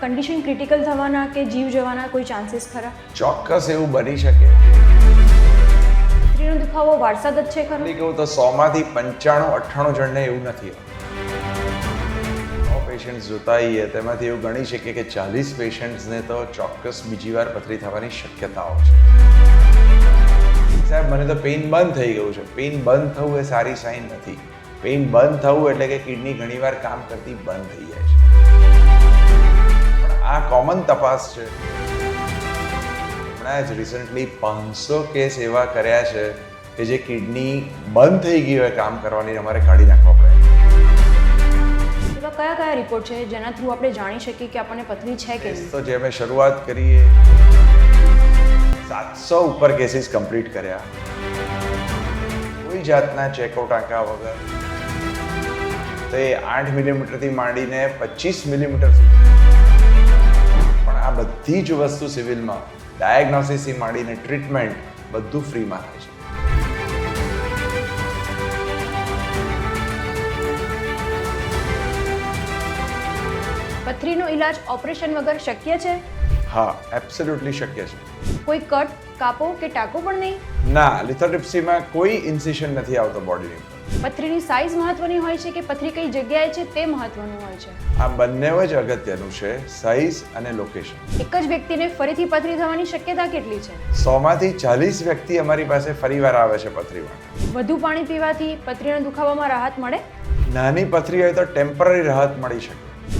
Condition critical થવાના કે જીવ જવાના કોઈ ચાન્સીસ ખરા? ચોક્કસ એવું બની શકે. સ્ત્રીનો દુખાવો જ છે ખરો? કહું તો સોમાંથી પંચાણું અઠ્ઠાણું જણને એવું નથી પેશન્ટ્સ જોતા તેમાંથી એવું ગણી શકીએ કે ચાલીસ પેશન્ટ્સને તો ચોક્કસ બીજી વાર પથરી થવાની શક્યતાઓ છે. સાહેબ મને તો પેઇન બંધ થઈ ગયું છે. પેઇન બંધ થવું એ સારી સાઇન નથી. પેઇન બંધ થવું એટલે કે કિડની ઘણીવાર કામ કરતી બંધ થઈ જાય આ કોમન તપાસ છે. હમણાં જ રિસન્ટલી પાંચસો કેસ એવા કર્યા છે કે જે કિડની બંધ થઈ ગઈ હોય કામ કરવાની અમારે કાઢી નાખવા પડે. એવા કયા કયા રિપોર્ટ છે જેના થ્રુ આપણે જાણી શકીએ કે આપણને પથરી છે કે તો જે અમે શરૂઆત કરીએ. સાતસો ઉપર કેસીસ કમ્પ્લીટ કર્યા. કોઈ જાતના ચેકઆઉટ આંકા વગર. તે આઠ મિલીમીટરથી માંડીને પચીસ મિલીમીટર સુધી. આ બધી જ વસ્તુ સિવિલમાં ડાયગ્નોસિસથી માંડીને ટ્રીટમેન્ટ બધું ફ્રીમાં થાય છે. પથરીનો ઈલાજ ઓપરેશન વગર શક્ય છે? હા એબ્સોલ્યુટલી શક્ય છે. કોઈ કટ કાપો કે ટાંકો પણ નહીં? ના લિથોટ્રિપ્સીમાં કોઈ ઇન્સિશન નથી આવતો બોડીની પથરીની સાઇઝ મહત્વની હોય છે કે પથરી કઈ જગ્યાએ છે તે મહત્વનું હોય છે? આ બંને જ અગત્યનું છે સાઇઝ અને લોકેશન એક જ વ્યક્તિને ફરીથી પથરી થવાની શક્યતા કેટલી છે? સોમાંથી ચાલીસ વ્યક્તિ અમારી પાસે ફરીવાર આવે છે પથરી માટે વધુ પાણી પીવાથી પથરીના દુખાવામાં રાહત મળે? નાની પથરી હોય તો ટેમ્પરરી રાહત મળી શકે.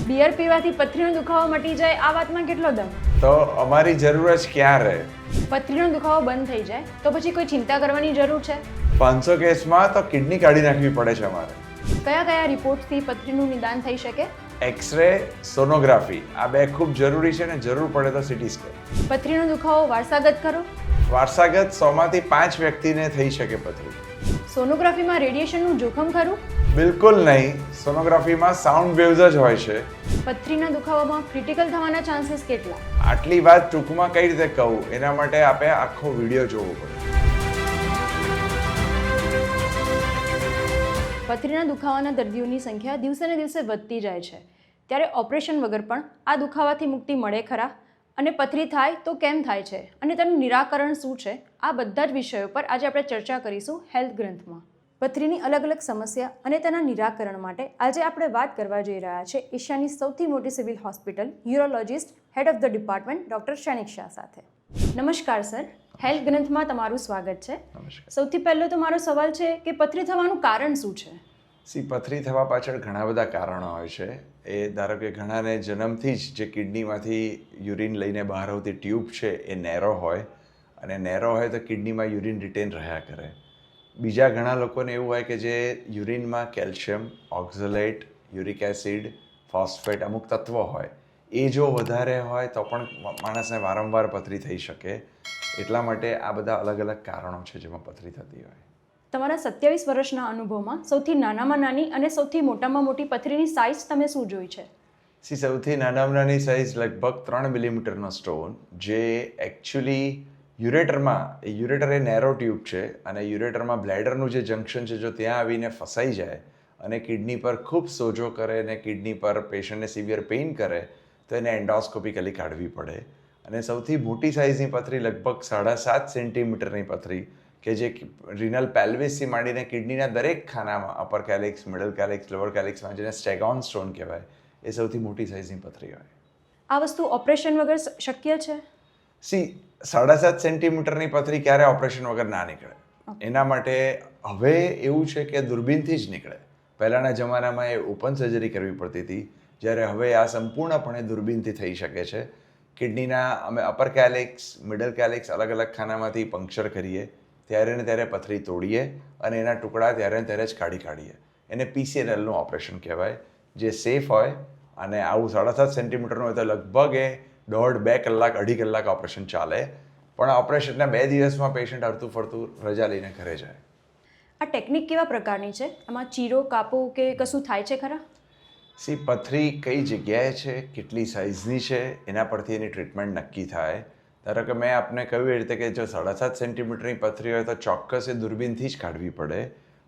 બિયર પીવાથી પથરીનો દુખાવો મટી જાય આ વાતમાં કેટલો દમ? તો અમારી જરૂર જ ક્યાં રહે? પથરીનો દુખાવો બંધ થઈ જાય તો પછી કોઈ ચિંતા કરવાની જરૂર છે? પાંચસો કેસમાં તો કિડની કાઢી નાખવી પડે છે અમારે. કયા કયા રિપોર્ટથી પથરીનું નિદાન થઈ શકે? એક્સરે સોનોગ્રાફી આ બે ખૂબ જરૂરી છે ને જરૂર પડે તો સિટી સ્કેન. પથરીનો દુખાવો વારસાગત ખરો? વારસાગત સોમાંથી પાંચ વ્યક્તિને થઈ શકે પથરી. સોનોગ્રાફીમાં રેડિયેશનનું જોખમ ખરું? બિલકુલ નહીં. સોનોગ્રાફીમાં સાઉન્ડ વેવ્સ જ હોય છે. પથરીના દુખાવામાં ક્રિટિકલ થવાના ચાન્સીસ કેટલા? આટલી વાત ટૂંકમાં કઈ રીતે કહું? એના માટે આપણે આખો વીડિયો જોવો પડે. પથરીના દુખાવાના દર્દીઓની સંખ્યા દિવસે ને દિવસે વધતી જાય છે. ત્યારે ઓપરેશન વગર પણ આ દુખાવાથી મુક્તિ મળે ખરા? અને પથરી થાય તો કેમ થાય છે? અને તેનું નિરાકરણ શું છે? આ બધા જ વિષયો પર આજે આપણે ચર્ચા કરીશું હેલ્થ ગ્રંથમાં. પથરીની અલગ અલગ સમસ્યા અને તેના નિરાકરણ માટે આજે આપણે વાત કરવા જઈ રહ્યા છે એશિયાની સૌથી મોટી civil hospital urologist head of the department doctor Shainik Shah સાથે. નમસ્કાર સર. હેલ્થ ગ્રંથમાં તમારું સ્વાગત છે. સૌથી પહેલો તો મારો સવાલ છે કે પથરી થવાનું કારણ શું છે? સી પથરી થવા પાછળ ઘણા બધા કારણો હોય છે. એ ધારો કે ઘણાને જન્મથી જ જે કિડનીમાંથી યુરિન લઈને બહાર આવતી ટ્યુબ છે એ નેરો હોય અને નેરો હોય તો કિડનીમાં યુરિન રિટેન રહ્યા કરે. બીજા ઘણા લોકોને એવું હોય કે જે યુરિનમાં calcium oxalate uric acid phosphate અમુક તત્વો હોય એ જો વધારે હોય તો પણ માણસને વારંવાર પથરી થઈ શકે. એટલા માટે આ બધા અલગ અલગ કારણો છે જેમાં પથરી થતી હોય. તમારા સત્યાવીસ વર્ષના અનુભવમાં સૌથી નાનામાં નાની અને સૌથી મોટામાં મોટી પથરીની સાઇઝ તમે શું જોઈ છે? સી સૌથી નાનામાં નાની સાઇઝ લગભગ ત્રણ મિલીમીટરનો સ્ટોન જે એકચ્યુઅલી યુરેટરમાં એ યુરેટર એ નેરો ટ્યુબ છે અને યુરેટરમાં બ્લેડરનું જે જંક્શન છે જો ત્યાં આવીને ફસાઈ જાય અને કિડની પર ખૂબ સોજો કરે અને કિડની પર પેશન્ટને સિવિયર પેઇન કરે તો એને એન્ડોસ્કોપિકલી કાઢવી પડે. અને સૌથી મોટી સાઇઝની પથરી લગભગ સાડા સાત સેન્ટીમીટરની પથરી કે જે રિનલ પેલ્વિસથી માંડીને કિડનીના દરેક ખાનામાં upper calyx middle calyx lower કેલિક્સમાં જેને સ્ટેગોન સ્ટોન કહેવાય એ સૌથી મોટી સાઇઝની પથરી હોય. આ વસ્તુ ઓપરેશન વગર શક્ય છે? સી સાડા સાત સેન્ટીમીટરની પથરી ક્યારે ઓપરેશન વગર ના નીકળે. એના માટે હવે એવું છે કે દૂરબીનથી જ નીકળે. પહેલાંના જમાનામાં એ ઓપન સર્જરી કરવી પડતી હતી. જ્યારે હવે આ સંપૂર્ણપણે દૂરબીનથી થઈ શકે છે. કિડનીના અમે અપર કેલિક્સ મિડલ કેલિક્સ અલગ અલગ ખાનામાંથી પંક્ચર કરીએ. ત્યારે ને ત્યારે પથરી તોડીએ અને એના ટુકડા ત્યારે ને ત્યારે જ કાઢી કાઢીએ. એને પીસીએનએલનું ઓપરેશન કહેવાય જે સેફ હોય. અને આવું સાડા સાત સેન્ટીમીટરનું હોય તો લગભગ એ દોઢ બે કલાક અઢી કલાક ઓપરેશન ચાલે પણ ઓપરેશનના બે દિવસમાં પેશન્ટ હરતું ફરતું રજા લઈને ઘરે જાય. આ ટેકનિક કેવા પ્રકારની છે? એમાં ચીરો કાપો કે કશું થાય છે ખરા? સી પથરી કઈ જગ્યાએ છે કેટલી સાઇઝની છે એના પરથી એની ટ્રીટમેન્ટ નક્કી થાય. ધારો કે મેં આપને કહ્યું એ રીતે કે જો સાડા સાત સેન્ટીમીટરની પથરી હોય તો ચોક્કસ એ દૂરબીનથી જ કાઢવી પડે.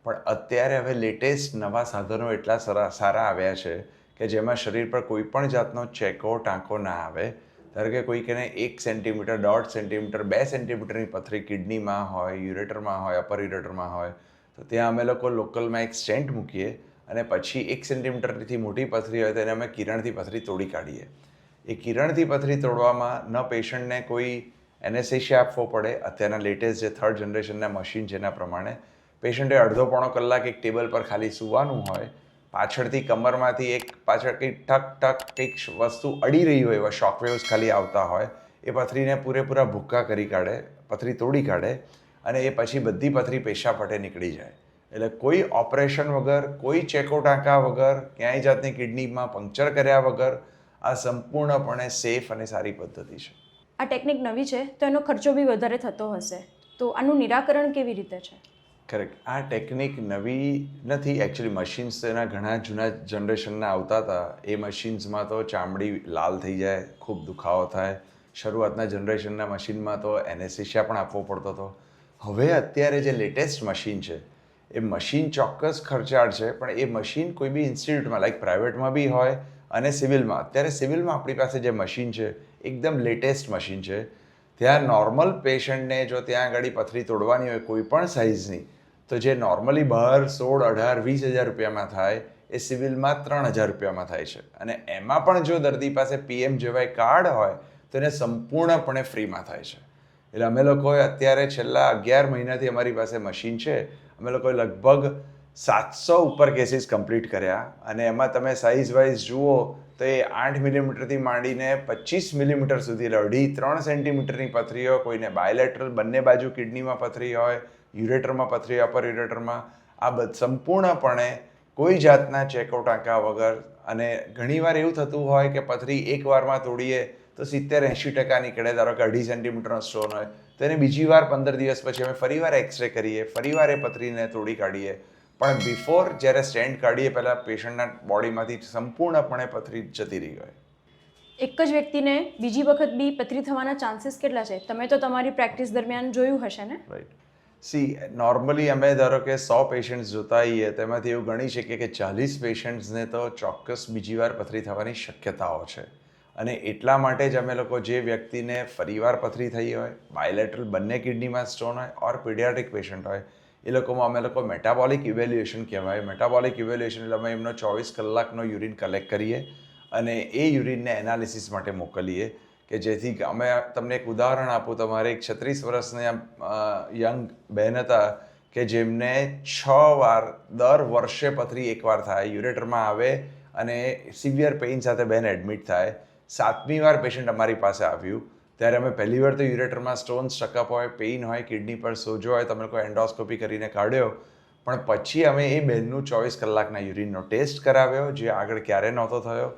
પણ અત્યારે હવે લેટેસ્ટ નવા સાધનો એટલા સારા સારા આવ્યા છે કે જેમાં શરીર પર કોઈ પણ જાતનો ચેકો ટાંકો ના આવે. ધારો કે કોઈકને એક સેન્ટીમીટર દોઢ સેન્ટીમીટર બે સેન્ટીમીટરની પથરી કિડનીમાં હોય યુરેટરમાં હોય અપર યુરેટરમાં હોય, તો ત્યાં અમે લોકો લોકલમાં એક સ્ટેન્ટ મૂકીએ અને પછી એક સેન્ટીમીટરથી મોટી પથરી હોય તો એને અમે કિરણથી પથરી તોડી કાઢીએ. એ કિરણથી પથરી તોડવામાં ન પેશન્ટને કોઈ એનેસેશિયા આપવો પડે. અત્યારના લેટેસ્ટ જે થર્ડ જનરેશનના મશીન છે એના પ્રમાણે, પેશન્ટે અડધો પોણો કલાક એક ટેબલ પર ખાલી સૂવાનું હોય પાછળથી કમરમાંથી એક પાછળ કંઈક ઠક ઠક કંઈક વસ્તુ અડી રહી હોય એવા શોકવેવ્સ ખાલી આવતા હોય, એ પથરીને પૂરેપૂરા ભૂક્કા કરી કાઢે, પથરી તોડી કાઢે અને એ પછી બધી પથરી પેશા પટે નીકળી જાય. એટલે કોઈ ઓપરેશન વગર, કોઈ ચેકો ટાંકા વગર, ક્યાંય જાતની કિડનીમાં પંક્ચર કર્યા વગર આ સંપૂર્ણપણે સેફ અને સારી પદ્ધતિ છે. આ ટેકનિક નવી છે, તો એનો ખર્ચો બી વધારે થતો હશે. તો આનું નિરાકરણ કેવી રીતે છે? કરેક્ટ આ ટેકનિક નવી નથી. એકચ્યુઅલી મશીન્સ એના ઘણા જૂના જનરેશનના આવતા હતા. એ મશીન્સમાં તો ચામડી લાલ થઈ જાય, ખૂબ દુખાવો થાય. શરૂઆતના જનરેશનના મશીનમાં તો એનેસ્થેશિયા પણ આપવો પડતો હતો. હવે અત્યારે જે લેટેસ્ટ મશીન છે, એ મશીન ચોક્કસ ખર્ચાળ છે, પણ એ મશીન કોઈ બી ઇન્સ્ટિટ્યૂટમાં લાઈક પ્રાઇવેટમાં બી હોય અને સિવિલમાં અત્યારે સિવિલમાં આપણી પાસે જે મશીન છે, એકદમ લેટેસ્ટ મશીન છે. ત્યાં નોર્મલ પેશન્ટને જો ત્યાં આગળ પથરી તોડવાની હોય, કોઈ પણ સાઇઝની તો જે નોર્મલી બહાર સોળ, અઢાર, વીસ હજાર રૂપિયામાં થાય, એ સિવિલમાં ત્રણ હજાર રૂપિયામાં થાય છે. અને એમાં પણ જો દર્દી પાસે પીએમ જેવાય કાર્ડ હોય, તો એને સંપૂર્ણપણે ફ્રીમાં થાય છે. એટલે અમે લોકોએ અત્યારે છેલ્લા અગિયાર મહિનાથી અમારી પાસે મશીન છે. અમે લોકોએ લગભગ સાતસો ઉપર કેસીસ કમ્પ્લીટ કર્યા. અને એમાં તમે સાઇઝ વાઇઝ જુઓ, તો એ આઠ મિલીમીટરથી માંડીને પચીસ મિલીમીટર સુધી અઢી, ત્રણ સેન્ટીમીટરની પથરી હોય કોઈને બાયલેટરલ બંને બાજુ કિડનીમાં પથરી હોય યુરેટરમાં પથરી અપર યુરેટરમાં આ બધ સંપૂર્ણપણે કોઈ જાતના ચેકો આંકા વગર અને ઘણીવાર એવું થતું હોય કે પથરી એક વારમાં તોડીએ તો સિત્તેર એંશી ટકા નીકળે ધારો કે અઢી સેન્ટીમીટરનો સ્ટોન હોય. તો એને બીજી વાર પંદર દિવસ પછી અમે ફરીવાર એક્સરે કરીએ ફરીવાર એ પથરીને તોડી કાઢીએ. પણ બિફોર જ્યારે સ્ટેન્ડ કાઢીએ પહેલાં પેશન્ટના બોડીમાંથી સંપૂર્ણપણે પથરી જતી રહી હોય. એક જ વ્યક્તિને બીજી વખત બી પથરી થવાના ચાન્સીસ કેટલા છે? તમે તો તમારી પ્રેક્ટિસ દરમિયાન જોયું હશે ને? રાઈટ સી નોર્મલી અમે ધારો કે સો પેશન્ટ્સ જોતા હોઈએ તેમાંથી એવું ગણી શકીએ કે ચાલીસ પેશન્ટ્સને તો ચોક્કસ બીજી વાર પથરી થવાની શક્યતાઓ છે. અને એટલા માટે જ અમે લોકો જે વ્યક્તિને ફરીવાર પથરી થઈ હોય બાયલેટરલ બંને કિડનીમાં સ્ટોન હોય ઓર પીડિયાટ્રિક પેશન્ટ હોય, એ લોકોમાં અમે લોકો મેટાબોલિક ઇવેલ્યુએશન કહેવાય. મેટાબોલિક ઇવેલ્યુએશન એટલે અમે એમનો ચોવીસ કલાકનો યુરિન કલેક્ટ કરીએ અને એ યુરિનને એનાલિસિસ માટે મોકલીએ. કે જેથી અમે તમને એક ઉદાહરણ આપું. તમારે એક છત્રીસ વર્ષના યંગ બહેન હતા કે જેમને છ વાર દર વર્ષે પથરી એકવાર થાય, યુરેટરમાં આવે અને સિવિયર પેઇન સાથે બહેન એડમિટ થાય. સાતમી વાર પેશન્ટ અમારી પાસે આવ્યું. ત્યારે અમે પહેલી વાર તો યુરેટરમાં સ્ટોન સ્ટકઅપ હોય, પેઇન હોય, કિડની પર સોજો હોય, તમે લોકો એન્ડોસ્કોપી કરીને કાઢ્યો. પણ પછી અમે એ બહેનનું ચોવીસ કલાકના યુરિનનો ટેસ્ટ કરાવ્યો, જે આગળ ક્યારે નહોતો થયો.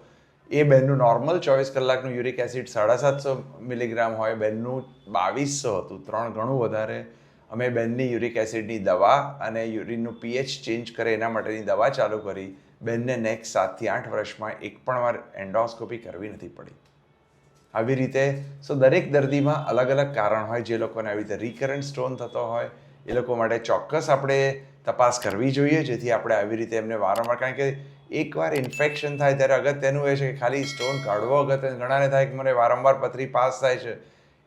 એ બેનનું નોર્મલ ચોવીસ કલાકનું યુરિક એસિડ સાડા સાતસો મિલીગ્રામ હોય બેનનું બાવીસો હતું, ત્રણ ઘણું વધારે. અમે બેનની યુરિક એસિડની દવા અને યુરિનનું પીએચ ચેન્જ કરે એના માટેની દવા ચાલુ કરી. બેનને નેક્સ્ટ સાતથી આઠ વર્ષમાં એક પણ વાર એન્ડોસ્કોપી કરવી નથી પડી. આવી રીતે સો દરેક દર્દીમાં અલગ અલગ કારણ હોય, જે લોકોને આવી રીતે રિકરન્ટ સ્ટોન થતો હોય, એ લોકો માટે ચોક્કસ આપણે તપાસ કરવી જોઈએ, જેથી આપણે આવી રીતે એમને વારંવાર, કારણ કે એકવાર ઇન્ફેક્શન થાય ત્યારે અગત્યનું એ છે કે ખાલી સ્ટોન કાઢવો અગત્ય ઘણાને થાય કે મને વારંવાર પથરી પાસ થાય છે,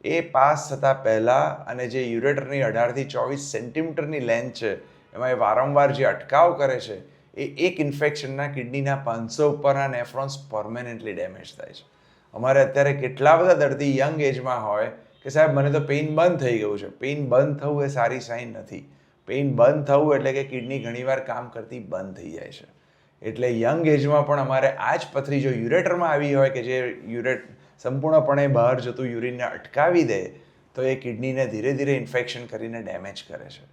એ પાસ થતાં પહેલાં અને જે યુરેટરની અઢારથી ચોવીસ સેન્ટીમીટરની લેન્થ છે, એમાં એ વારંવાર જે અટકાવ કરે છે, એ એક ઇન્ફેક્શનના કિડનીના પાંચસો ઉપરના નેફ્રોન્સ પરમેનન્ટલી ડેમેજ થાય છે. અમારે અત્યારે કેટલા બધા દર્દી યંગ એજમાં હોય કે સાહેબ, મને તો પેઇન બંધ થઈ ગયું છે. પેઇન બંધ થવું એ સારી સાઇન નથી. પેઇન બંધ થવું એટલે કે કિડની ઘણીવાર કામ કરતી બંધ થઈ જાય છે. એટલે યંગ એજમાં પણ અમારે આ જ પથરી જો યુરેટરમાં આવી હોય કે જે યુરેટ સંપૂર્ણપણે બહાર જતું યુરિનને અટકાવી દે, તો એ કિડનીને ધીરે ધીરે ઇન્ફેક્શન કરીને ડેમેજ કરે છે.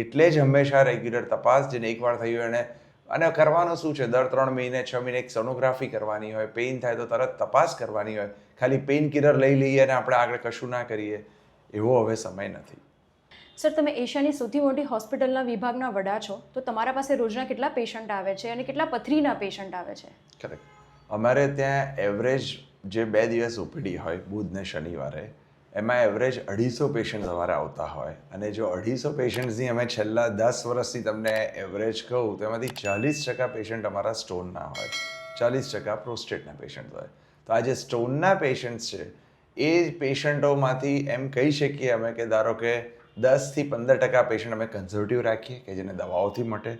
એટલે જ હંમેશા રેગ્યુલર તપાસ જેને એકવાર થયું એને. અને કરવાનું શું છે? દર ત્રણ મહિને, છ મહિને એક સોનોગ્રાફી કરવાની હોય પેઇન થાય તો તરત તપાસ કરવાની હોય. ખાલી પેઇન કિલર લઈ લઈએ અને આપણે આગળ કશું ના કરીએ. એવો હવે સમય નથી. સર, તમે એશિયાની સૌથી મોટી હોસ્પિટલના વિભાગના વડા છો, તો તમારા પાસે રોજના કેટલા પેશન્ટ આવે છે અને કેટલા પથરીના પેશન્ટ આવે છે? કરેક્ટ અમારે ત્યાં એવરેજ જે બે દિવસ ઓપીડી હોય બુધ ને શનિવારે, એમાં એવરેજ અઢીસો પેશન્ટ અમારે આવતા હોય. અને જો અઢીસો પેશન્ટ્સની અમે છેલ્લા દસ વર્ષથી તમને એવરેજ કહું, તો એમાંથી ચાલીસ ટકા પેશન્ટ અમારા સ્ટોનના હોય. ચાલીસ ટકા પ્રોસ્ટેટના પેશન્ટ હોય. તો આ જે સ્ટોનના પેશન્ટ્સ છે, એ પેશન્ટોમાંથી એમ કહી શકીએ અમે કે ધારો કે દસથી પંદર ટકા પેશન્ટ અમે કન્ઝર્વેટિવ રાખીએ કે જેને દવાઓથી મટે.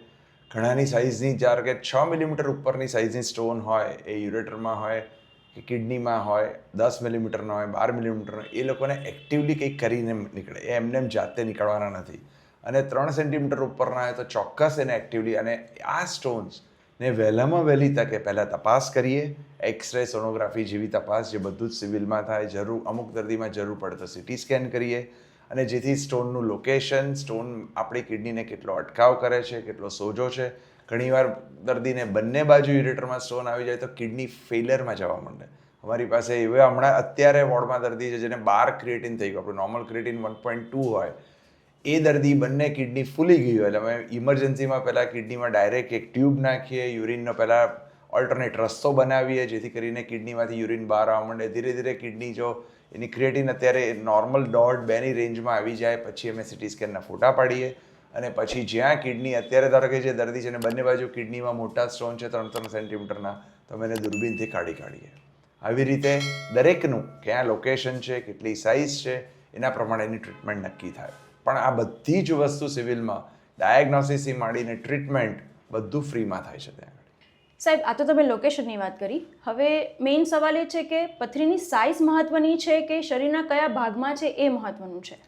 ઘણાની સાઇઝની જ્યારે કે છ મિલીમીટર ઉપરની સાઇઝની સ્ટોન હોય, એ યુરેટરમાં હોય, કે કિડનીમાં હોય, દસ મિલીમીટરનો હોય, બાર મિલીમીટરનો એ લોકોને એક્ટિવલી કંઈક કરીને નીકળે. એ એમને એમ જાતે નીકળવાના નથી. અને ત્રણ સેન્ટીમીટર ઉપરના હોય તો ચોક્કસ એને એક્ટિવલી અને આ સ્ટોન્સ ને વહેલામાં વહેલી તકે પહેલાં તપાસ કરીએ. એક્સરે સોનોગ્રાફી જેવી તપાસ જે બધું જ સિવિલમાં થાય, જરૂર, અમુક દર્દીમાં જરૂર પડે તો સિટી સ્કેન કરીએ. અને જેથી સ્ટોનનું લોકેશન સ્ટોન આપણી કિડનીને કેટલો અટકાવ કરે છે, કેટલો સોજો છે. ઘણીવાર દર્દીને બંને બાજુ યુરેટરમાં સ્ટોન આવી જાય તો કિડની ફેલિયરમાં જવા માંડે. અમારી પાસે એવા હમણાં અત્યારે વોર્ડમાં દર્દી છે જેને બાર ક્રિએટિન થઈ ગયું. આપણું normal creatine one point two હોય. એ દર્દી બંને કિડની ફૂલી ગઈ હોય. એટલે અમે ઇમરજન્સીમાં પહેલાં કિડનીમાં ડાયરેક્ટ એક ટ્યુબ નાખીએ યુરિનનો પહેલાં ઓલ્ટરનેટ રસ્તો બનાવીએ, જેથી કરીને કિડનીમાંથી યુરિન બહાર આવવા માંડે. ધીરે ધીરે કિડની જો એની ક્રિએટિન અત્યારે નોર્મલ દોઢ, બેની રેન્જમાં આવી જાય. પછી અમે સિટી સ્કેનના ફોટા પાડીએ. અને પછી જ્યાં કિડની અત્યારે ધારો કે જે દર્દી છે અને બંને બાજુ કિડનીમાં મોટા સ્ટોન છે ત્રણ ત્રણ સેન્ટીમીટરના તો અમે એને દૂરબીનથી કાઢી કાઢીએ. આવી રીતે દરેકનું ક્યાં લોકેશન છે, કેટલી સાઇઝ છે, એના પ્રમાણે એની ટ્રીટમેન્ટ નક્કી થાય. પણ આ બધી જ વસ્તુ સિવિલમાં ડાયગ્નોસિસથી માંડીને ટ્રીટમેન્ટ બધું ફ્રીમાં થાય છે ત્યાં. સાહેબ, આ તો તમે લોકેશનની વાત કરી. હવે મેઇન સવાલ એ છે કે પથરીની સાઇઝ મહત્વની છે કે શરીરના કયા ભાગમાં છે એ મહત્વનું છે?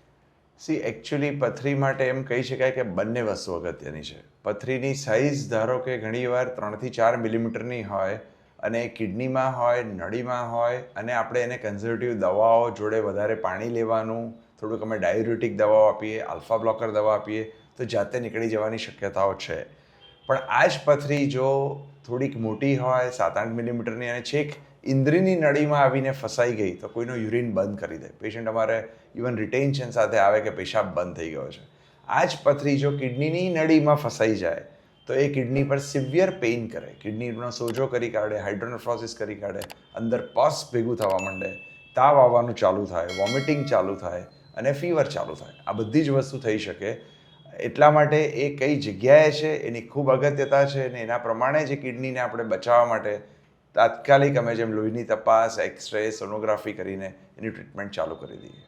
સી એકચ્યુઅલી પથરી માટે એમ કહી શકાય કે બંને વસ્તુ અગત્યની છે. પથરીની સાઇઝ ધારો કે ઘણીવાર ત્રણથી ચાર મિલીમીટરની હોય અને કિડનીમાં હોય, નળીમાં હોય અને આપણે એને કન્ઝર્વેટિવ દવાઓ જોડે વધારે પાણી લેવાનું, થોડુંક અમે ડાયુરેટિક દવાઓ આપીએ આલ્ફા બ્લોકર દવા આપીએ, તો જાતે નીકળી જવાની શક્યતાઓ છે. પણ આ જ પથરી જો થોડીક મોટી હોય, સાત આઠ મિલીમીટરની અને છેક ઇન્દ્રિયની નળીમાં આવીને ફસાઈ ગઈ તો કોઈનો યુરિન બંધ કરી દે. પેશન્ટ અમારે ઇવન રિટેન્શન સાથે આવે કે પેશાબ બંધ થઈ ગયો છે. આ જ પથરી જો કિડનીની નળીમાં ફસાઈ જાય, તો એ કિડની પર સિવિયર પેઇન કરે. કિડનીનો સોજો કરી કાઢે, હાઇડ્રોનેફ્રોસિસ કરી કાઢે, અંદર પસ ભેગું થવા માંડે. તાવ આવવાનું ચાલુ થાય, વોમિટિંગ ચાલુ થાય અને ફીવર ચાલુ થાય. આ બધી જ વસ્તુ થઈ શકે એટલા માટે એ કઈ જગ્યાએ છે એની ખૂબ અગત્યતા છે અને એના પ્રમાણે જે કિડનીને આપણે બચાવવા માટે તાત્કાલિક અમે જેમ લોહીની તપાસ એક્સરે સોનોગ્રાફી કરીને એની ટ્રીટમેન્ટ ચાલુ કરી દઈએ.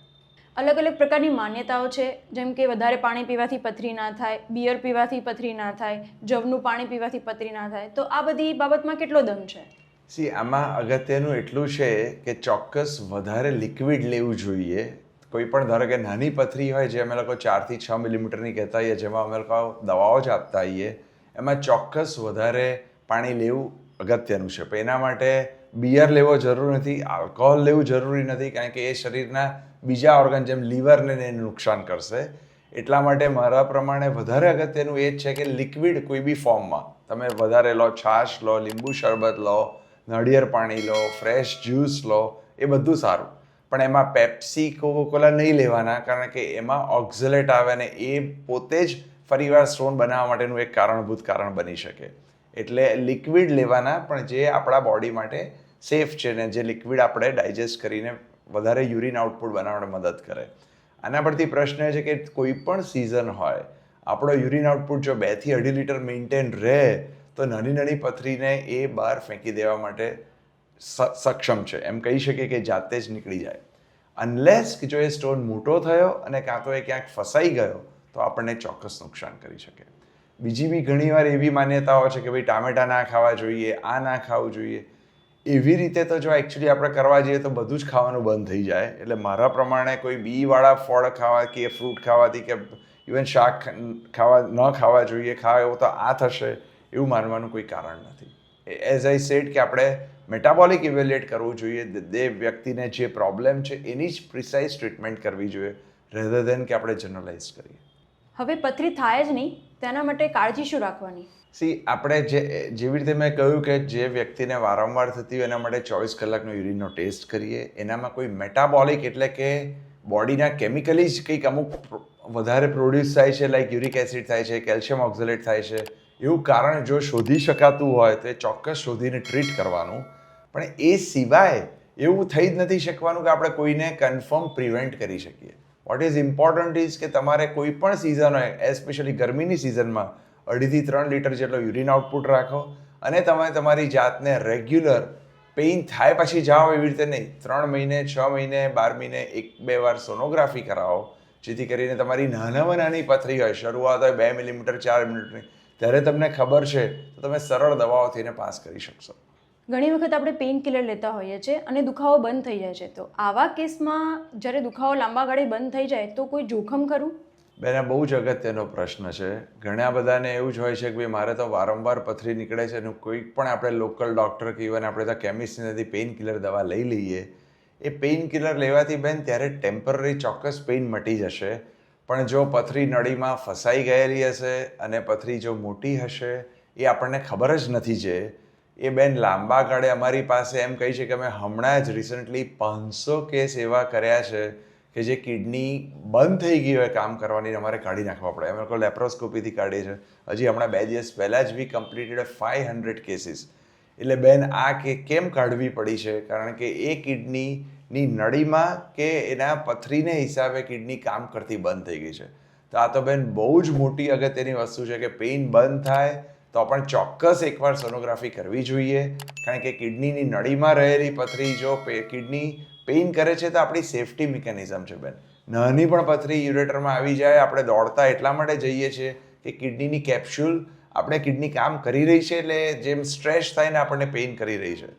અલગ અલગ પ્રકારની માન્યતાઓ છે જેમ કે વધારે પાણી પીવાથી પથરી ના થાય બિયર પીવાથી પથરી ના થાય જવનું પાણી પીવાથી પથરી ના થાય તો આ બધી બાબતમાં કેટલો દમ છે? સી આમાં અગત્યનું એટલું છે કે ચોક્કસ વધારે લિક્વિડ લેવું જોઈએ કોઈ પણ ધારો કે નાની પથરી હોય જે અમે લોકો ચારથી છ મિલીમીટરની કહેતા હોઈએ, જેમાં અમે લોકો દવાઓ જ આપતા હોઈએ, એમાં ચોક્કસ વધારે પાણી લેવું અગત્યનું છે. એના માટે બિયર લેવો જરૂર નથી, આલ્કોહોલ લેવું જરૂરી નથી, કારણ કે એ શરીરના બીજા ઓર્ગન જેમ લીવરને એને નુકસાન કરશે. એટલા માટે મારા પ્રમાણે વધારે અગત્યનું એ જ છે કે લિક્વિડ કોઈ બી ફોર્મમાં. તમે વધારે લો, છાશ લો, લીંબુ શરબત લો, નળિયેર પાણી લો, ફ્રેશ જ્યુસ લો, એ બધું સારું. પણ એમાં પેપ્સી કોકોકોલા નહીં લેવાના, કારણ કે એમાં ઓક્ઝલેટ આવે ને એ પોતે જ ફરીવાર સ્ટોન બનાવવા માટેનું એક કારણભૂત કારણ બની શકે. એટલે લિક્વિડ લેવાના, પણ જે આપણા બોડી માટે સેફ છે ને જે લિક્વિડ આપણે ડાયજેસ્ટ કરીને વધારે યુરિન આઉટપુટ બનાવવામાં મદદ કરે. આના પરથી પ્રશ્ન એ છે કે કોઈ પણ સિઝન હોય, આપણો યુરિન આઉટપુટ જો બેથી અઢી લીટર મેન્ટેન રહે, તો નાની નાની પથરીને એ બહાર ફેંકી દેવા માટે સક્ષમ છે. એમ કહી શકીએ કે જાતે જ નીકળી જાય. અનલેસ કે જો એ સ્ટોન મોટો થયો અને કાં તો એ ક્યાંક ફસાઈ ગયો, તો આપણને ચોક્કસ નુકસાન કરી શકે. બીજી બી ઘણીવાર એવી માન્યતાઓ છે કે ભાઈ ટામેટા ના ખાવા જોઈએ, આ ના ખાવું જોઈએ. એવી રીતે તો જો એકચ્યુઅલી આપણે કરવા જઈએ તો બધું જ ખાવાનું બંધ થઈ જાય. એટલે મારા પ્રમાણે કોઈ બીવાળા ફળ ખાવા કે ફ્રૂટ ખાવાથી કે ઇવન શાક ખાવા, ન ખાવા જોઈએ, ખાવા એવું તો આ થશે એવું માનવાનું કોઈ કારણ નથી. એઝ આઈ સેટ કે આપણે મેટાબોલિક ઇવેલ્યુએટ કરવું જોઈએ. તે વ્યક્તિને જે પ્રોબ્લેમ છે એની જ પ્રિસાઇઝ ટ્રીટમેન્ટ કરવી જોઈએ રેધર દેન કે આપણે જનરલાઇઝ કરીએ. હવે પથરી થાય જ નહીં તેના માટે કાળજી શું રાખવાની? સી આપણે જે જેવી રીતે મેં કહ્યું કે જે વ્યક્તિને વારંવાર થતી હોય એના માટે ચોવીસ કલાકનો યુરિનનો ટેસ્ટ કરીએ. એનામાં કોઈ મેટાબોલિક એટલે કે બોડીના કેમિકલી જ કંઈક અમુક વધારે પ્રોડ્યુસ થાય છે લાઈક યુરિક એસિડ થાય છે કેલ્શિયમ ઓક્ઝલેટ થાય છે. એવું કારણ જો શોધી શકાતું હોય તો એ ચોક્કસ શોધીને ટ્રીટ કરવાનું. પણ એ સિવાય એવું થઈ જ નથી શકવાનું કે આપણે કોઈને કન્ફર્મ પ્રિવેન્ટ કરી શકીએ. વોટ ઇઝ ઇમ્પોર્ટન્ટ ઇઝ કે તમારે કોઈ પણ સિઝન હોય એસ્પેશિયલી ગરમીની સિઝનમાં અઢીથી ત્રણ લીટર જેટલો યુરિન આઉટપુટ રાખો અને તમે તમારી જાતને રેગ્યુલર પેઇન થાય પછી જાઓ એવી રીતે નહીં. ત્રણ મહિને, છ મહિને, બાર મહિને, એક, બે વાર સોનોગ્રાફી કરાવો, જેથી કરીને તમારી નાનામાં નાની પથરી હોય, શરૂઆત હોય બે મિલીમીટર ચાર મિનિટની ત્યારે તમને ખબર છે, તો તમે સરળ દવાઓથી એને પાસ કરી શકશો. ઘણી વખત આપણે પેઇન કિલર લેતા હોઈએ છીએ અને દુખાવો બંધ થઈ જાય છે. તો આવા કેસમાં જ્યારે દુખાવો લાંબા ગાળે બંધ થઈ જાય, તો કોઈ જોખમ ખરું? બેન બહુ જ અગત્યનો પ્રશ્ન છે. ઘણા બધાને એવું જ હોય છે કે ભાઈ, મારે તો વારંવાર પથરી નીકળે છે અને કોઈ પણ આપણે લોકલ ડૉક્ટર કે ઇવન આપણે તો કેમિસ્ટ પેઇન કિલર દવા લઈ લઈએ. એ પેઇન કિલર લેવાથી બેન, ત્યારે ટેમ્પરરી ચોક્કસ પેઇન મટી જશે. પણ જો પથરી નળીમાં ફસાઈ ગયેલી હશે અને પથરી જો મોટી હશે, એ આપણને ખબર જ નથી જે. એ બેન લાંબા ગાળે અમારી પાસે એમ કહી છે કે અમે હમણાં જ રિસન્ટલી પાંચસો કેસ એવા કર્યા છે કે જે કિડની બંધ થઈ ગઈ હોય કામ કરવાની અમારે કાઢી નાખવા પડે. અમે લોકો લેપ્રોસ્કોપીથી કાઢીએ છે હજી હમણાં બે દિવસ પહેલાં જ we completed five hundred cases એટલે બેન આ કે કેમ કાઢવી પડી છે? કારણ કે એ કિડનીની નળીમાં કે એના પથરીને હિસાબે કિડની કામ કરતી બંધ થઈ ગઈ છે. તો આ તો બેન બહુ જ મોટી અગત્યની વસ્તુ છે કે પેઇન બંધ થાય તો પણ ચોક્કસ એકવાર સોનોગ્રાફી કરવી જોઈએ. કારણ કે કિડનીની નળીમાં રહેલી પથરી જો કિડની પેઇન કરે છે તો આપણી સેફટી મિકેનિઝમ છે બેન. નાની પણ પથરી યુરેટરમાં આવી જાય, આપણે દોડતા એટલા માટે જઈએ છીએ કે કિડનીની કેપ્સ્યુલ આપણે કિડની કામ કરી રહી છે એટલે જેમ સ્ટ્રેસ થાય ને આપણને પેઇન કરી રહી છે.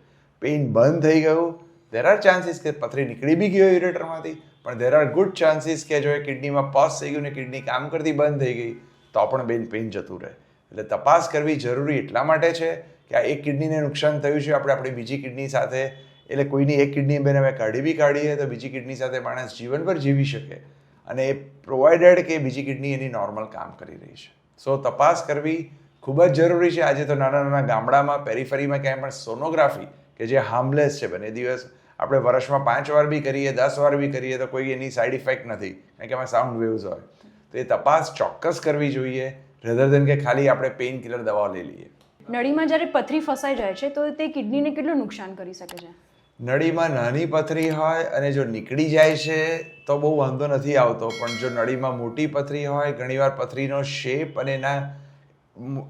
પેઇન બંધ થઈ ગયું. દેર આર ચાન્સીસ કે પથરી નીકળી બી ગયો યુરેટરમાંથી, પણ દેર આર ગુડ ચાન્સીસ કે જો એ કિડનીમાં પસ થઈ ગયું ને કિડની કામ કરતી બંધ થઈ ગઈ, તો પણ બેન પેઇન જતું રહે. એટલે તપાસ કરવી જરૂરી એટલા માટે છે કે આ એક કિડનીને નુકસાન થયું છે, આપણે આપણી બીજી કિડની સાથે, એટલે કોઈની એક કિડની બેન અમે કાઢી બી કાઢીએ તો બીજી કિડની સાથે માણસ જીવનભર જીવી શકે અને એ પ્રોવાઇડેડ કે બીજી કિડની એની નોર્મલ કામ કરી રહી છે. સો તપાસ કરવી ખૂબ જ જરૂરી છે. આજે તો નાના નાના ગામડામાં, પેરીફરીમાં ક્યાંય પણ સોનોગ્રાફી કે જે હાર્મલેસ છે, બને દિવસ આપણે વર્ષમાં પાંચ વાર બી કરીએ, દસ વાર બી કરીએ તો કોઈ એની સાઇડ ઇફેક્ટ નથી. કારણ કે એમાં સાઉન્ડ વેવ્સ હોય. તો એ તપાસ ચોક્કસ કરવી જોઈએ. રેધર દેન કે ખાલી આપણે પેઇન કિલર દવાઓ લઈ લઈએ. નળીમાં જ્યારે પથરી ફસાઈ જાય છે તો તે કિડનીને કેટલું નુકસાન કરી શકે છે? નળીમાં નાની પથરી હોય અને જો નીકળી જાય છે તો બહુ વાંધો નથી આવતો. પણ જો નળીમાં મોટી પથરી હોય ઘણીવાર પથરીનો શેપ અને એના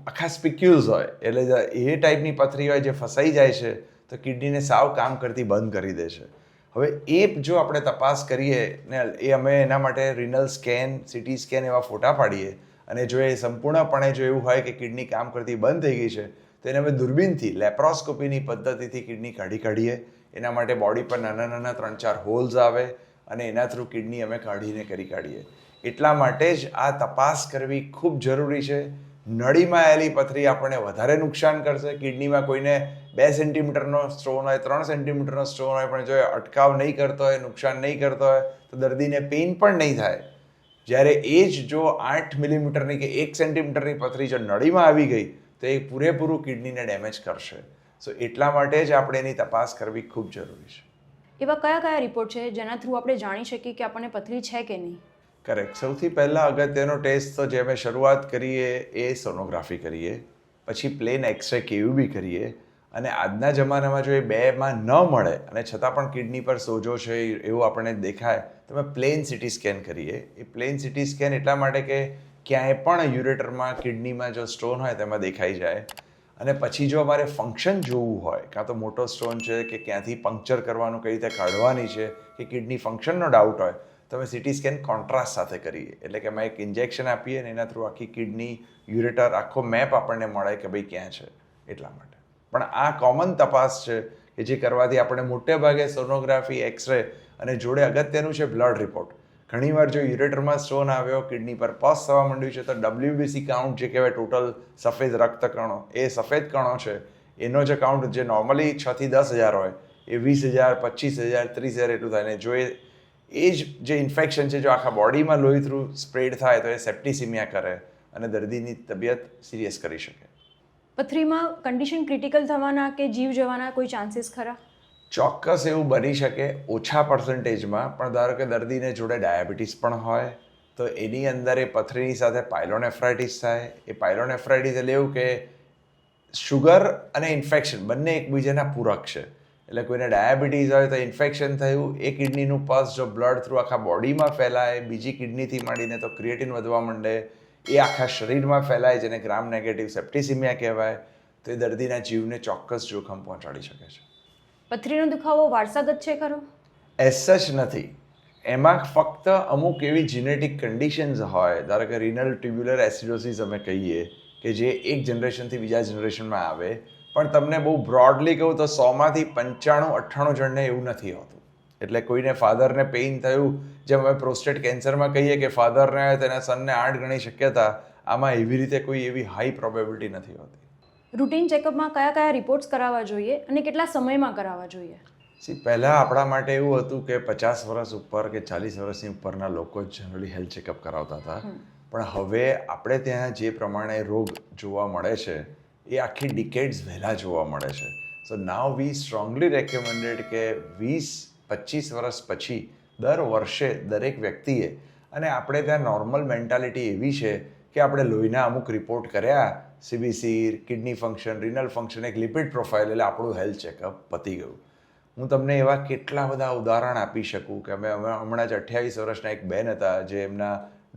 આખા સ્પિક્યુલ્સ હોય એટલે એ ટાઈપની પથરી હોય જે ફસાઈ જાય છે તો કિડનીને સાવ કામ કરતી બંધ કરી દે છે. હવે એ જો આપણે તપાસ કરીએ ને એ અમે એના માટે રિનલ સ્કેન સિટી સ્કેન એવા ફોટા પાડીએ અને જો એ સંપૂર્ણપણે જો એવું હોય કે કિડની કામ કરતી બંધ થઈ ગઈ છે, તો એને અમે દૂરબીનથી, લેપ્રોસ્કોપીની પદ્ધતિથી કિડની કાઢી કાઢીએ. એના માટે બોડી પર નાના નાના ત્રણ ચાર હોલ્સ આવે અને એના થ્રુ કિડની અમે કાઢીને કરી કાઢીએ. એટલા માટે જ આ તપાસ કરવી ખૂબ જરૂરી છે. નળીમાં આવેલી પથરી આપણને વધારે નુકસાન કરશે. કિડનીમાં કોઈને બે સેન્ટીમીટરનો સ્ટોન હોય, ત્રણ સેન્ટીમીટરનો સ્ટોન હોય, પણ જો એ અટકાવ નહીં કરતો હોય, નુકસાન નહીં કરતો હોય, તો દર્દીને પેઇન પણ નહીં થાય. જ્યારે એ જ જો આઠ મિલીમીટરની કે એક સેન્ટીમીટરની પથરી જો નળીમાં આવી ગઈ તો એ પૂરેપૂરું કિડનીને ડેમેજ કરશે. સો એટલા માટે જ આપણે એની તપાસ કરવી ખૂબ જરૂરી છે. એવા કયા કયા રિપોર્ટ છે જેના થ્રુ આપણે જાણી શકીએ કે આપણને પથરી છે કે નહીં? કરેક્ટ સૌથી પહેલાં અગત્યનો ટેસ્ટ તો જે અમે શરૂઆત કરીએ એ સોનોગ્રાફી કરીએ પછી પ્લેન એક્સરે કેવું બી કરીએ અને આજના જમાનામાં જો એ બેમાં ન મળે અને છતાં પણ કિડની પર સોજો છે એવું આપણને દેખાય, તો અમે પ્લેન સિટી સ્કેન કરીએ એ. પ્લેન સિટી સ્કેન એટલા માટે કે ક્યાંય પણ યુરેટરમાં કિડનીમાં જો સ્ટોન હોય તેમાં દેખાઈ જાય. અને પછી જો અમારે ફંક્શન જોવું હોય, કાં તો મોટો સ્ટોન છે કે ક્યાંથી પંક્ચર કરવાનું, કઈ રીતે કાઢવાની છે, કે કિડની ફંક્શનનો ડાઉટ હોય, તો અમે સિટી સ્કેન કોન્ટ્રાસ્ટ સાથે કરીએ. એટલે કે અમે એક ઇન્જેક્શન આપીએ અને એના થ્રુ આખી કિડની, યુરેટર, આખો મેપ આપણને મળે કે ભાઈ ક્યાં છે, એટલા માટે. પણ આ કોમન તપાસ છે કે જે કરવાથી આપણે મોટે ભાગે સોનોગ્રાફી એક્સરે અને જોડે અગત્યનું છે બ્લડ રિપોર્ટ ઘણીવાર જો યુરેટરમાં સ્ટોન આવ્યો કિડની પર પસ થવા માંડ્યું છે, તો ડબલ્યુબીસી કાઉન્ટ જે કહેવાય ટોટલ સફેદ રક્તકણો, એ સફેદ કણો છે. એનો જે કાઉન્ટ જે નોર્મલી છથી દસ હજાર હોય, એ વીસ હજાર, પચીસ હજાર, ત્રીસ હજાર એટલું થાય. ને જો એ એ જ જે ઇન્ફેક્શન છે, જો આખા બોડીમાં લોહી થ્રુ સ્પ્રેડ થાય, તો એ સેપ્ટિસિમિયા કરે અને દર્દીની તબિયત સિરિયસ કરી શકે. પથરીમાં કન્ડિશન ક્રિટિકલ થવાના કે જીવ જવાના કોઈ ચાન્સીસ ખરા? ચોક્કસ એવું બની શકે ઓછા પર્સન્ટેજમાં પણ ધારો કે દર્દીને જોડે ડાયાબિટીસ પણ હોય, તો એની અંદર એ પથરીની સાથે પાયલોનેફ્રાઇટિસ થાય. એ પાયલોનેફ્રાઇટિસ એટલે એવું કે શુગર અને ઇન્ફેક્શન બંને એકબીજાના પૂરક છે. એટલે કોઈને ડાયાબિટીસ હોય તો ઇન્ફેક્શન થયું, એ કિડનીનું પસ જો બ્લડ થ્રુ આખા બોડીમાં ફેલાય, બીજી કિડનીથી માંડીને તો ક્રિએટિન વધવા માંડે એ આખા શરીરમાં ફેલાય જેને ગ્રામ નેગેટિવ સેપ્ટિસિમિયા કહેવાય તો એ દર્દીના જીવને ચોક્કસ જોખમ પહોંચાડી શકે છે. પથરીનો દુખાવો વારસાગત છે ખરો? એસ જ નથી. એમાં ફક્ત અમુક એવી જીનેટિક કન્ડિશન્સ હોય ધારો કે રિનલ ટ્યુબ્યુલર એસિડોસિસ અમે કહીએ કે જે એક જનરેશનથી બીજા જનરેશનમાં આવે પણ તમને બહુ બ્રોડલી કહું તો સોમાંથી પંચાણું અઠ્ઠાણું જણને એવું નથી હોતું. એટલે કોઈને ફાધરને પેઇન થયું જેમ અમે પ્રોસ્ટેટ કેન્સરમાં કહીએ કે ફાધરને તેના સનને આઠ ગણી શક્યતા આમાં એવી રીતે કોઈ એવી હાઈ પ્રોબેબિલિટી નથી હોતી. રૂટીન ચેકઅપમાં કયા કયા રિપોર્ટ્સ કરાવવા જોઈએ અને કેટલા સમયમાં કરાવવા જોઈએ? સી પહેલાં આપણા માટે એવું હતું કે પચાસ વર્ષ ઉપર કે ચાલીસ વર્ષની ઉપરના લોકો જ જનરલી હેલ્થ ચેકઅપ કરાવતા હતા. પણ હવે આપણે ત્યાં જે પ્રમાણે રોગ જોવા મળે છે એ આખી ડિકેડ્સ વહેલા જોવા મળે છે. સો નાવ વી સ્ટ્રોંગલી રેકમેન્ડેડ કે વીસ પચીસ વર્ષ પછી દર વર્ષે દરેક વ્યક્તિએ, અને આપણે ત્યાં નોર્મલ મેન્ટાલિટી એવી છે કે આપણે લોહીના અમુક રિપોર્ટ કર્યા CBC kidney function renal function એક લિપિડ પ્રોફાઇલ એટલે આપણું હેલ્થ ચેકઅપ પતી ગયું. હું તમને એવા કેટલા બધા ઉદાહરણ આપી શકું કે અમે હમણાં જ અઠ્યાવીસ વર્ષના એક બેન હતા, જે એમના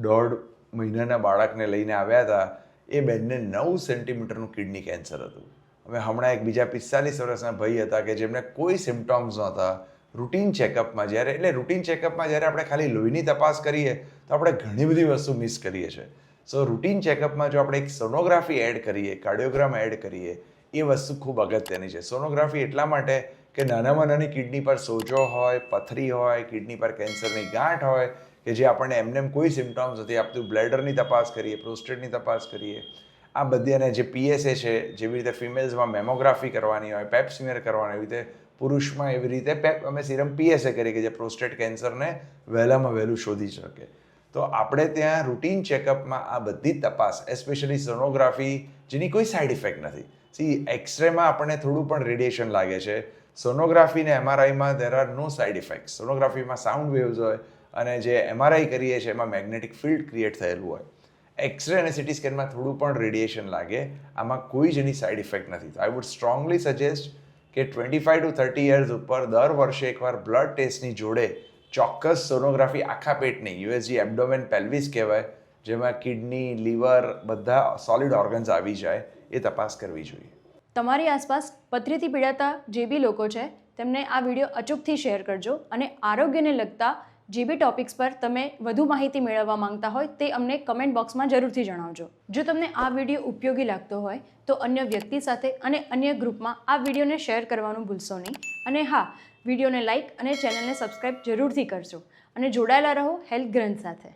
દોઢ મહિનાના બાળકને લઈને આવ્યા હતા. એ બેનને નવ સેન્ટીમીટરનું કિડની કેન્સર હતું. અમે હમણાં એક બીજા પિસ્તાલીસ વર્ષના ભાઈ હતા કે જેમને કોઈ સિમ્ટોમ્સ નહોતા. રૂટીન ચેકઅપમાં જ્યારે, એટલે રૂટીન ચેકઅપમાં જ્યારે આપણે ખાલી લોહીની તપાસ કરીએ, તો આપણે ઘણી બધી વસ્તુ મિસ કરીએ છીએ. સો રૂટીન ચેકઅપમાં જો આપણે એક સોનોગ્રાફી એડ કરીએ કાર્ડિયોગ્રામ એડ કરીએ, એ વસ્તુ ખૂબ અગત્યની છે. સોનોગ્રાફી એટલા માટે કે નાનામાં નાની કિડની પર સોજો હોય, પથરી હોય કિડની પર કેન્સરની ગાંઠ હોય, કે જે આપણને એમને એમ કોઈ સિમ્ટોમ્સ નથી આપતું બ્લેડરની તપાસ કરીએ પ્રોસ્ટેટની તપાસ કરીએ, આ બધી અને જે પીએસએ છે, જેવી રીતે ફિમેલ્સમાં મેમોગ્રાફી કરવાની હોય પેપ્સમિયર કરવાની એવી રીતે પુરુષમાં એવી રીતે પેપ અમે સિરમ પીએસએ કરીએ કે જે પ્રોસ્ટેટ કેન્સરને વહેલામાં વહેલું શોધી શકે. તો આપણે ત્યાં રૂટીન ચેકઅપમાં આ બધી તપાસ એસ્પેશિયલી સોનોગ્રાફી જેની કોઈ સાઇડ ઇફેક્ટ નથી. સી એક્સરેમાં આપણને થોડું પણ રેડિયેશન લાગે છે. સોનોગ્રાફી ને એમઆરઆઈમાં there are no side effect સોનોગ્રાફીમાં sound waves હોય અને જે એમઆરઆઈ કરીએ છીએ એમાં મેગ્નેટિક ફિલ્ડ ક્રિએટ થયેલું હોય. એક્સરે અને સિટી સ્કેનમાં થોડું પણ રેડિયેશન લાગે. આમાં કોઈ જ એની સાઇડ ઇફેક્ટ નથી. તો આઈ વુડ સ્ટ્રોંગલી સજેસ્ટ કે twenty five to thirty years ઉપર દર વર્ષે એકવાર બ્લડ ટેસ્ટની જોડે ચોક્કસ સોનોગ્રાફી આખા પેટની યુએસજી એબડોમેન પેલ્વિસ કહેવાય, જેમાં કિડની લીવર બધા સોલિડ ઓર્ગન્સ આવી જાય, એ તપાસ કરવી જોઈએ. તમારી આસપાસ પથરીથી પીડાતા જે બી લોકો છે, તેમને આ વીડિયો અચૂકથી શેર કરજો અને આરોગ્યને લગતા જે બી ટોપિક્સ પર તમે વધુ માહિતી મેળવવા માંગતા હોય તે અમને કમેન્ટ બોક્સમાં જરૂરથી જણાવજો. જો તમને આ વીડિયો ઉપયોગી લાગતો હોય, તો અન્ય વ્યક્તિ સાથે અને અન્ય ગ્રુપમાં આ વિડીયોને શેર કરવાનું ભૂલશો નહીં. અને હા વિડીયોને લાઇક અને ચેનલને સબસ્ક્રાઈબ જરૂરથી કરજો. અને જોડાયેલા રહો હેલ્થ ગ્રંથ સાથે.